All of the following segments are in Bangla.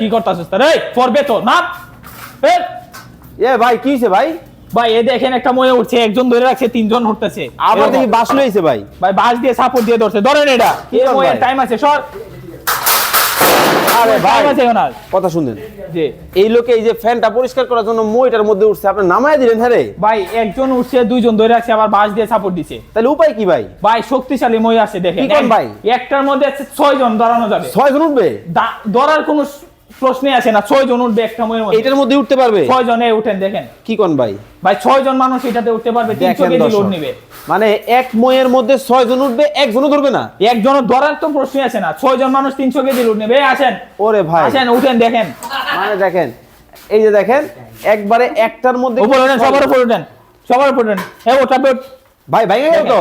কি করতাছিস তার? এই পড়বে তো না এ ভাই কি হয়েছে ভাই? ভাই এ দেখেন একটা ময়ে উঠছে একজন ধরে রাখছে তিনজন উঠতেছে। আবার দেখি বাস লইছে ভাই। ভাই বাস দিয়ে সাপোর্ট দিয়ে ধরছে। ধরেন এটা কি ময়ের টাইম আছে সর। আরে ভাই আছে ওনার কথা শুনেন। জি। এই লোকে এই যে ফ্যানটা পরিষ্কার করার জন্য মইটার মধ্যে উঠছে আপনি নামায় দিলেন হ্যাঁ রে? ভাই একজন উঠছে দুইজন ধরে রাখছে আবার বাস দিয়ে সাপোর্ট দিছে। তাহলে উপায় কি ভাই? ভাই শক্তিশালী মই আছে দেখেন। কি কোন ভাই? একটার মধ্যে আছে ছয় জন ধরানো যাবে। ছয় জন উঠবে ধরার কোনো প্রশ্নই আছে না ছয় জন উঠবে একটা ময়ের মধ্যে। এইটার মধ্যে উঠতে পারবে? ছয় জনে উঠেন দেখেন। কি কোন ভাই? ভাই ছয় জন মানুষ এটাতে উঠতে পারবে তিনশো দেখেন কেজি দর্শক। লোড নিবে। মানে এক মইয়ের মধ্যে ছয় জন উঠবে একজনও ধরবে না? একজন ধরার তো প্রশ্নই আছে না ছয় জন মানুষ তিনশো কেজি লোড নেবে। এই আসেন। ওরে ভাই। আসেন উঠেন দেখেন। মানে দেখেন এই যে দেখেন একবারে একটার মধ্যে উপরে উঠেন সবার উপরে উঠেন সবার উপরে উঠেন। এ ওটা ভাই ভাই গেল তো।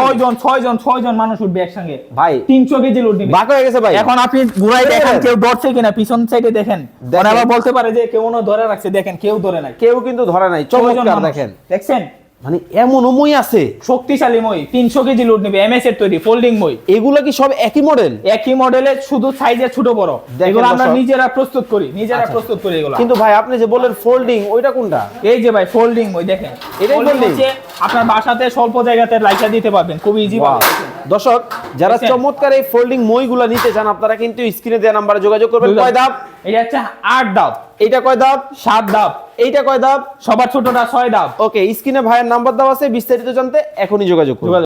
ছয় জন ছয় জন ছয় জন মানুষ উঠবে একসঙ্গে। ভাই তিনশো কেজি লোড নিবে। বাক হয়ে গেছে ভাই। এখন আপনি ঘুরাই দেখেন। কেউ ধরছে কিনা পিছন সাইডে দেখেন। ওরা আবার বলতে পারে যে কেউ না ধরে রাখছে দেখেন কেউ ধরে নাই। কেউ কিন্তু ধরে নাই। চমৎকার দেখেন। দেখছেন? মানে এমন মই আছে। শক্তিশালী মই তিনশো কেজি লোড নেবে এমএস এর তৈরি ফোল্ডিং মই। এগুলা কি সব একই মডেল একই মডেলের শুধু সাইজে ছোট বড়। এগুলো আমরা নিজেরা প্রস্তুত করি নিজেরা আচ্ছা। প্রস্তুত করি এগুলো। কিন্তু ভাই আপনি যে বললেন ফোল্ডিং ওইটা কোনটা? এই যে ভাই ফোল্ডিং মই দেখেন। এটাই folding? আপনার বাসাতে স্বল্প জায়গাতে লাইকা দিতে পারবেন খুব ইজি দর্শক যারা চমৎকার এই ফোল্ডিং মইগুলা নিতে চান আপনারা কিন্তু স্ক্রিনে দেওয়া নাম্বারে যোগাযোগ করবেন। কয় ধাপ এটা হচ্ছে আট দাব এইটা কয় ধাপ সাত দাব এইটা কয় ধাপ সবার ছোটটা ছয় দাব ওকে স্ক্রিনে ভাইয়ের নাম্বার দেওয়া আছে বিস্তারিত জানতে এখনই যোগাযোগ করুন। যোগাযোগ